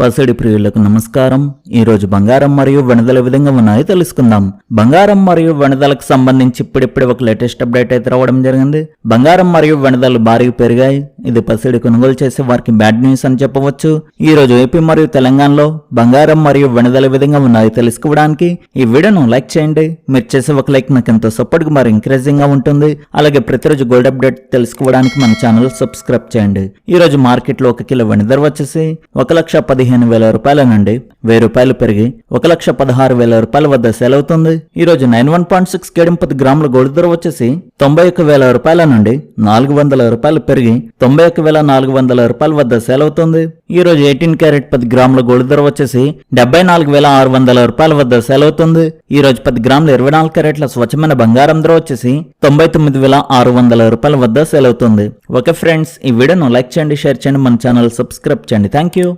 పసిడి ప్రియులకు నమస్కారం. ఈరోజు బంగారం మరియు వెనుదల విధంగా ఉన్నాయో తెలుసుకుందాం. బంగారం మరియు వెనుదలకు సంబంధించి ఇప్పుడిప్పుడే ఒక లేటెస్ట్ అప్డేట్ అయితే రావడం జరిగింది. బంగారం మరియు వెనుదలు భారీగా పెరిగాయి. ఇది పసిడి కొనుగోలు చేసే వారికి బ్యాడ్ న్యూస్ అని చెప్పవచ్చు. ఈ రోజు ఏపీ మరియు తెలంగాణలో బంగారం మరియు వెనుదల విధంగా ఉన్నాయి తెలుసుకోవడానికి ఈ వీడియోను లైక్ చేయండి. మీరు చేసే ఒక లైక్ నాకు ఎంతో సపోర్ట్గా మరి ఎంకరేజింగ్గా ఉంటుంది. అలాగే ప్రతిరోజు గోల్డ్ అప్డేట్ తెలుసుకోవడానికి మన ఛానల్ సబ్స్క్రైబ్ చేయండి. ఈ రోజు మార్కెట్లో ఒక కిలో వెండి వచ్చేసి ఒక లక్ష పదిహేను వేల రూపాయల నుండి వెయ్యి రూపాయలు పెరిగి ఒక లక్ష పదహారు వేల రూపాయల వద్ద సేల్ అవుతుంది ఈ రోజు నైన్ వన్ పాయింట్ సిక్స్ కేడం పది గ్రాముల గోల్డ్ ధర వచ్చేసి తొంభై ఒక్క వేల రూపాయల నుండి నాలుగు వందల రూపాయలు పెరిగి తొంభై ఒక్క వేల నాలుగు వందల రూపాయల వద్ద సేల్ అవుతుంది ఎయిటీన్ క్యారెట్ పది గ్రాముల గోల్డ్ ధర వచ్చేసి డెబ్బై నాలుగు వేల ఆరు వందల రూపాయల వద్ద సేల్ అవుతుంది ఈ రోజు పది గ్రాముల ఇరవై నాలుగు క్యారెట్ల స్వచ్ఛమైన బంగారం ధర వచ్చేసి తొంభై తొమ్మిది వేల ఆరు వందల రూపాయల వద్ద సేల్ అవుతుంది ఓకే ఫ్రెండ్స్ ఈ వీడియోను లైక్ చేయండి షేర్ చేయండి మన ఛానల్ సబ్స్క్రైబ్ చేయండి. Thank you